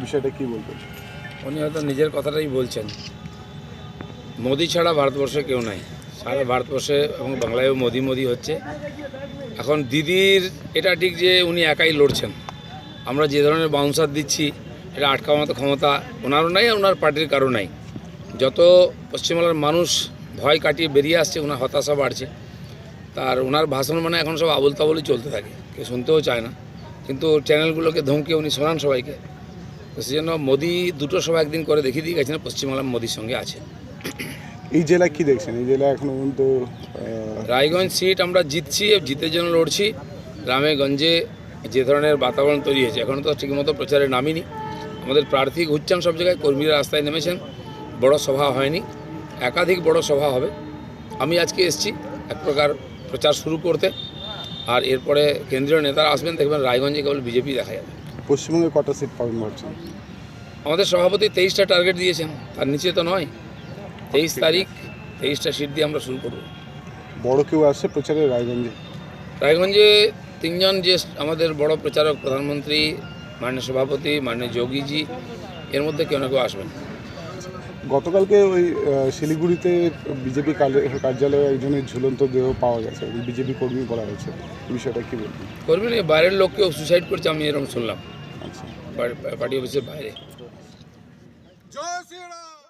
বিষয়টা কি বলবেন? উনি হয়তো নিজের কথাটাই বলছেন। মোদি ছাড়া ভারতবর্ষে কেউ নাই। সারা ভারতবর্ষে এবং বাংলায়ও মোদি মোদি হচ্ছে। এখন দিদির, এটা ঠিক যে উনি একাই লড়ছেন। আমরা যে ধরনের বাউন্সার দিচ্ছি, এটা আটকাওয়ার মতো ক্ষমতা ওনারও নাই আর ওনার পার্টির কারও নাই। যত পশ্চিমবাংলার মানুষ ভয় কাটিয়ে বেরিয়ে আসছে, ওনার হতাশা বাড়ছে। তার ওনার ভাষণ মানে এখন সব আবল তাবলই চলতে থাকে। কেউ শুনতেও চায় না। কিন্তু চ্যানেলগুলোকে ধমকে উনি শোনান সবাইকে। তো সেই জন্য মোদি দুটো সভা একদিন করে দেখিয়ে দিয়ে গেছেন পশ্চিমবাংলা মোদির সঙ্গে আছে। এই জেলায় কি দেখছেন? এই জেলা এখন পর্যন্ত রায়গঞ্জ সিট আমরা জিতছি জিতের জন্য লড়ছি। গ্রামে গঞ্জে যে ধরনের বাতাবরণ তৈরি হয়েছে এখন তো ঠিকমতো প্রচারে নামিনি। আমাদের প্রার্থী ঘুরছেন সব জায়গায় কর্মীরা রাস্তায় নেমেছেন। বড় সভা হয়নি একাধিক বড় সভা হবে। আমি আজকে এসেছি এক প্রকার প্রচার শুরু করতে। আর এরপরে কেন্দ্রীয় নেতারা আসবেন দেখবেন রায়গঞ্জে কেবল বিজেপি দেখা যাবে। পশ্চিমবঙ্গে কটা সিট পাবেন ভাবছেন? আমাদের সভাপতি তেইশটা টার্গেট দিয়েছেন তার নিচে তো নয়। তেইশ তারিখ তেইশটা সিট দিয়ে আমরা শুরু করব। বড় কেউ আসছে প্রচারে রায়গঞ্জে? রায়গঞ্জে তিনজন যে আমাদের বড় প্রচারক প্রধানমন্ত্রী মাননীয় সভাপতি মাননীয় যোগীজি এর মধ্যে কেউ না কেউ আসবেন। গতকালকে ওই শিলিগুড়িতে বিজেপি কার্যালয়ে একজনের ঝুলন্ত দেহ পাওয়া গেছে বিজেপি কর্মী বলা হয়েছে। বিষয়টা কী বলবেন? কর্মী বাইরের লোককেও সুসাইড করছে আমি এরকম শুনলাম। আচ্ছা। পার্টি অফিসের বাইরে। জয়